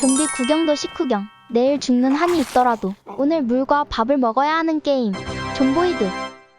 좀비 구경도 식후경. 내일 죽는 한이 있더라도 오늘 물과 밥을 먹어야 하는 게임. 존보이드.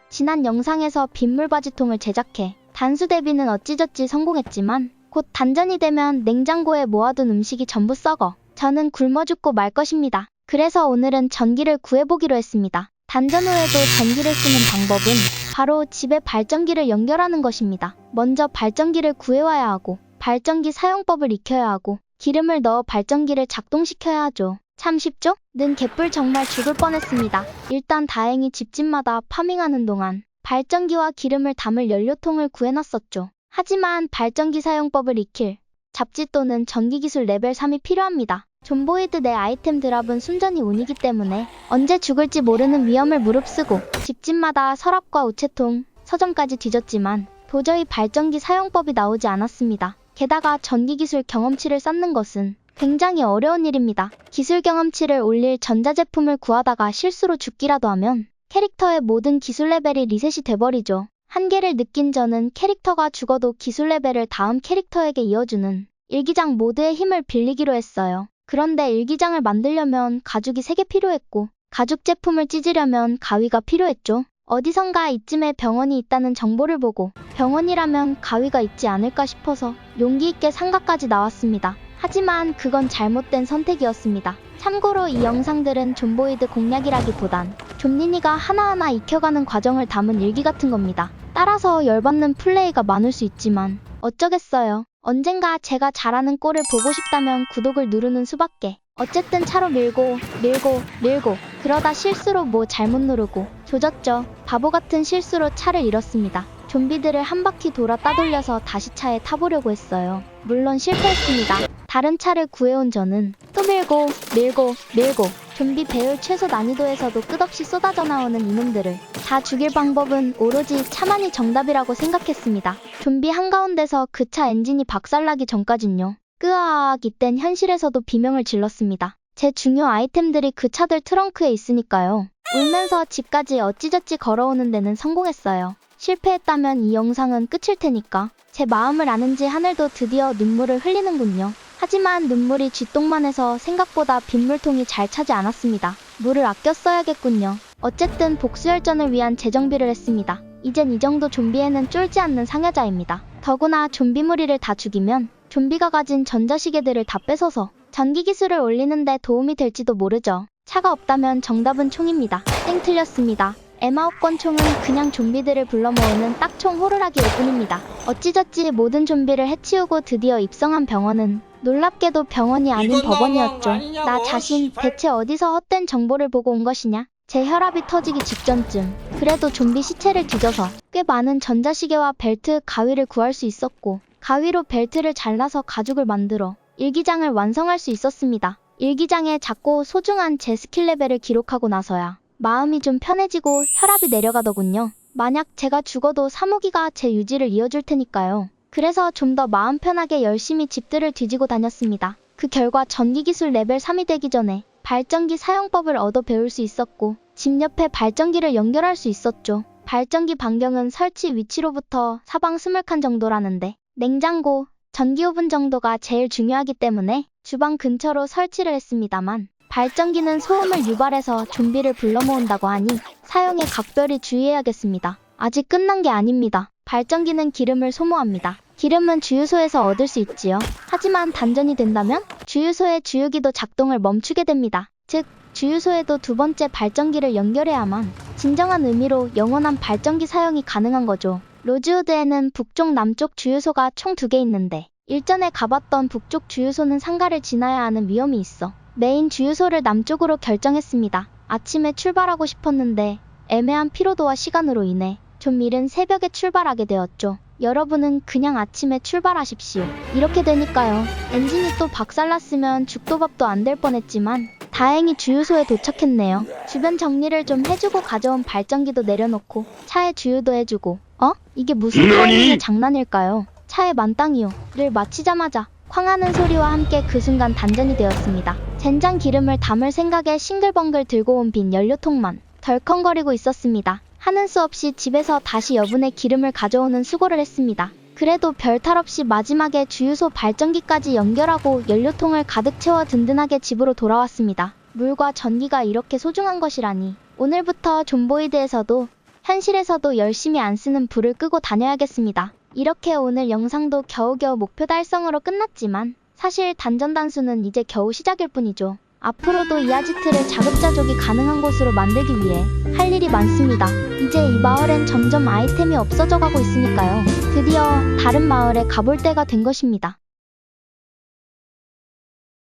지난 영상에서 빗물 바지통을 제작해 단수 대비는 어찌저찌 성공했지만 곧 단전이 되면 냉장고에 모아둔 음식이 전부 썩어 저는 굶어 죽고 말 것입니다. 그래서 오늘은 전기를 구해보기로 했습니다. 단전 후에도 전기를 쓰는 방법은 바로 집에 발전기를 연결하는 것입니다. 먼저 발전기를 구해와야 하고 발전기 사용법을 익혀야 하고 기름을 넣어 발전기를 작동시켜야 하죠. 참 쉽죠? 는 개뿔 정말 죽을 뻔했습니다. 일단 다행히 집집마다 파밍하는 동안 발전기와 기름을 담을 연료통을 구해놨었죠. 하지만 발전기 사용법을 익힐 잡지 또는 전기기술 레벨 3이 필요합니다. 존보이드 내 아이템 드랍은 순전히 운이기 때문에 언제 죽을지 모르는 위험을 무릅쓰고 집집마다 서랍과 우체통, 서점까지 뒤졌지만 도저히 발전기 사용법이 나오지 않았습니다. 게다가 전기기술 경험치를 쌓는 것은 굉장히 어려운 일입니다. 기술 경험치를 올릴 전자제품을 구하다가 실수로 죽기라도 하면 캐릭터의 모든 기술 레벨이 리셋이 돼버리죠. 한계를 느낀 저는 캐릭터가 죽어도 기술 레벨을 다음 캐릭터에게 이어주는 일기장 모드의 힘을 빌리기로 했어요. 그런데 일기장을 만들려면 가죽이 3개 필요했고 가죽 제품을 찢으려면 가위가 필요했죠. 어디선가 이쯤에 병원이 있다는 정보를 보고 병원이라면 가위가 있지 않을까 싶어서 용기 있게 상가까지 나왔습니다. 하지만 그건 잘못된 선택이었습니다. 참고로 이 영상들은 존보이드 공략이라기보단 존니니가 하나하나 익혀가는 과정을 담은 일기 같은 겁니다. 따라서 열받는 플레이가 많을 수 있지만 어쩌겠어요. 언젠가 제가 잘하는 꼴을 보고 싶다면 구독을 누르는 수밖에. 어쨌든 차로 밀고 밀고 밀고 그러다 실수로 뭐 잘못 누르고 조졌죠. 바보 같은 실수로 차를 잃었습니다. 좀비들을 한 바퀴 돌아 따돌려서 다시 차에 타보려고 했어요. 물론 실패했습니다. 다른 차를 구해온 저는 또 밀고 밀고 밀고 좀비 배율 최소 난이도에서도 끝없이 쏟아져 나오는 이놈들을 다 죽일 방법은 오로지 차만이 정답이라고 생각했습니다. 좀비 한가운데서 그 차 엔진이 박살나기 전까진요. 끄아악 이땐 현실에서도 비명을 질렀습니다. 제 중요 아이템들이 그 차들 트렁크에 있으니까요. 울면서 집까지 어찌저찌 걸어오는 데는 성공했어요. 실패했다면 이 영상은 끝일 테니까 제 마음을 아는지 하늘도 드디어 눈물을 흘리는군요. 하지만 눈물이 쥐똥만 해서 생각보다 빗물통이 잘 차지 않았습니다. 물을 아껴 써야겠군요. 어쨌든 복수열전을 위한 재정비를 했습니다. 이젠 이 정도 좀비에는 쫄지 않는 상여자입니다. 더구나 좀비 무리를 다 죽이면 좀비가 가진 전자시계들을 다 뺏어서 전기 기술을 올리는데 도움이 될지도 모르죠. 차가 없다면 정답은 총입니다. 땡 틀렸습니다. M9권 총은 그냥 좀비들을 불러 모으는 딱총 호루라기일 뿐입니다. 어찌저찌 모든 좀비를 해치우고 드디어 입성한 병원은 놀랍게도 병원이 아닌 법원이었죠. 나 자신. 대체 어디서 헛된 정보를 보고 온 것이냐? 제 혈압이 터지기 직전쯤 그래도 좀비 시체를 뒤져서 꽤 많은 전자시계와 벨트, 가위를 구할 수 있었고 가위로 벨트를 잘라서 가죽을 만들어 일기장을 완성할 수 있었습니다. 일기장에 작고 소중한 제 스킬 레벨을 기록하고 나서야 마음이 좀 편해지고 혈압이 내려가더군요. 만약 제가 죽어도 사무기가 제 유지를 이어줄 테니까요. 그래서 좀 더 마음 편하게 열심히 집들을 뒤지고 다녔습니다. 그 결과 전기기술 레벨 3이 되기 전에 발전기 사용법을 얻어 배울 수 있었고 집 옆에 발전기를 연결할 수 있었죠. 발전기 반경은 설치 위치로부터 사방 스물 칸 정도라는데 냉장고, 전기오븐 정도가 제일 중요하기 때문에 주방 근처로 설치를 했습니다만 발전기는 소음을 유발해서 좀비를 불러 모은다고 하니 사용에 각별히 주의해야겠습니다. 아직 끝난 게 아닙니다. 발전기는 기름을 소모합니다. 기름은 주유소에서 얻을 수 있지요. 하지만 단전이 된다면 주유소의 주유기도 작동을 멈추게 됩니다. 즉, 주유소에도 두 번째 발전기를 연결해야만 진정한 의미로 영원한 발전기 사용이 가능한 거죠. 로즈우드에는 북쪽 남쪽 주유소가 총 두 개 있는데 일전에 가봤던 북쪽 주유소는 상가를 지나야 하는 위험이 있어 메인 주유소를 남쪽으로 결정했습니다. 아침에 출발하고 싶었는데 애매한 피로도와 시간으로 인해 좀 이른 새벽에 출발하게 되었죠. 여러분은 그냥 아침에 출발하십시오. 이렇게 되니까요. 엔진이 또 박살났으면 죽도 밥도 안 될 뻔했지만 다행히 주유소에 도착했네요. 주변 정리를 좀 해주고 가져온 발전기도 내려놓고 차에 주유도 해주고 어? 이게 무슨 타이밍의 장난일까요? 차에 만땅이요 를 마치자마자 쾅 하는 소리와 함께 그 순간 단전이 되었습니다. 젠장 기름을 담을 생각에 싱글벙글 들고 온 빈 연료통만 덜컹거리고 있었습니다. 하는 수 없이 집에서 다시 여분의 기름을 가져오는 수고를 했습니다. 그래도 별 탈 없이 마지막에 주유소 발전기까지 연결하고 연료통을 가득 채워 든든하게 집으로 돌아왔습니다. 물과 전기가 이렇게 소중한 것이라니. 오늘부터 존보이드에서도 현실에서도 열심히 안 쓰는 불을 끄고 다녀야겠습니다. 이렇게 오늘 영상도 겨우겨우 목표 달성으로 끝났지만 사실 단전 단수는 이제 겨우 시작일 뿐이죠. 앞으로도 이 아지트를 자급자족이 가능한 곳으로 만들기 위해 할 일이 많습니다. 이제 이 마을엔 점점 아이템이 없어져 가고 있으니까요. 드디어 다른 마을에 가볼 때가 된 것입니다.